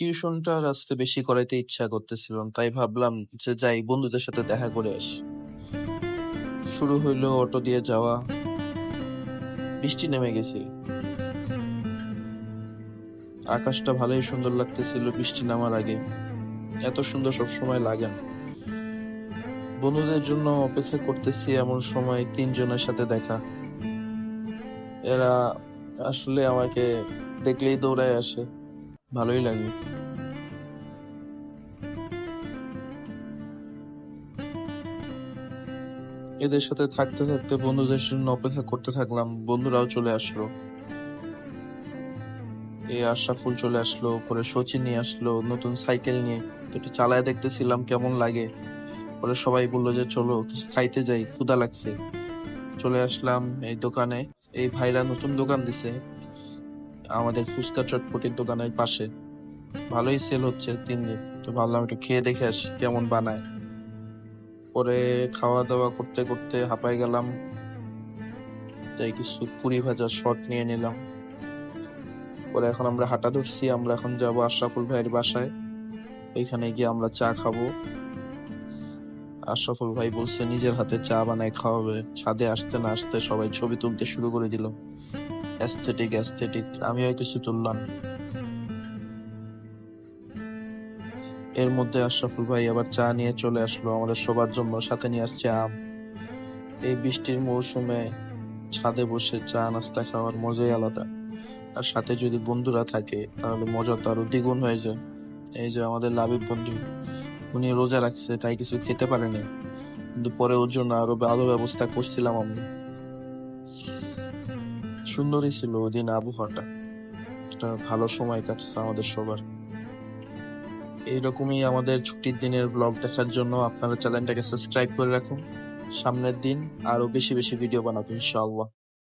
টিউশনটা আর বেশি করাইতে ইচ্ছা করতেছিল না। তাই ভাবলাম যে যাই, বন্ধুদের সাথে দেখা করে আসি। শুরু হইল অটো দিয়ে যাওয়া। বৃষ্টি নেমে গেছে। আকাশটা ভালোই সুন্দর লাগতেছিল বৃষ্টি নামার আগে। এত সুন্দর সবসময় লাগে না। বন্ধুদের জন্য অপেক্ষা করতেছি এমন সময় তিনজনের সাথে দেখা। এরা আসলে আমাকে দেখলেই দৌড়ায় আসে। ভালোই লাগে। এদের সাথে থাকতে থাকতে বন্ধুদের জন্য অপেক্ষা করতে থাকলাম। বন্ধুরাও চলে আসলো। এই আশরাফুল চলে আসলো, পরে সচিন নিয়ে আসলো নতুন সাইকেল নিয়ে। তো একটু চালায় দেখতেছিলাম কেমন লাগে। পরে সবাই বলল যে চলো কিছু খাইতে যাই, ক্ষুদা লাগছে। চলে আসলাম এই দোকানে। এই ভাইরা নতুন দোকান দিছে আমাদের ফুচকা চটপটির দোকানের পাশে। ভালোই সেল হচ্ছে তিন দিন। তো ভাবলাম একটু খেয়ে দেখে আসি কেমন বানায়। পরে খাওয়া দাওয়া করতে করতে হাঁপায় গেলাম। তাই কিছু পুরি ভাজার শট নিয়ে নিলাম। পরে এখন আমরা হাঁটা ধরছি। আমরা এখন যাব আশরাফুল ভাইয়ের বাসায়। ওইখানে গিয়ে আমরা চা খাব। আশরাফুল ভাই বলছে, নিজের হাতে চা বানায় খাওয়াবে। ছাদে আসতে না আসতে সবাই ছবি তুলতে শুরু করে দিল। অ্যাস্থেটিক অ্যাস্থেটিক আমিও কিছু তুললাম। এর মধ্যে আশরাফুল ভাই আবার চা নিয়ে চলে আসলো আমাদের সবার জন্য সাথে নিয়ে আসছে আম। এই বৃষ্টির মৌসুমে ছাদে বসে চা, নাস্তা খাওয়ার মজাই আলাদা। আর সাথে যদি বন্ধুরা থাকে, তাহলে মজা তো আরও দ্বিগুণ হয়ে যায়। এই যে আমাদের লাবিব বন্ধু, উনি রোজা রাখছে, তাই কিছু খেতে পারেনি। কিন্তু পরে ওর জন্য আরও ভালো ব্যবস্থা করছিলাম আমরা। সুন্দরই ছিল ওই দিন আবহাওয়াটা। একটা ভালো সময় কাটছে আমাদের সবার। এইরকমই আমাদের ছুটির দিনের ব্লগ দেখার জন্য আপনারা চ্যানেলটাকে সাবস্ক্রাইব করে রাখুন। সামনের দিন আরও বেশি বেশি ভিডিও বানাবো, ইনশাআল্লাহ।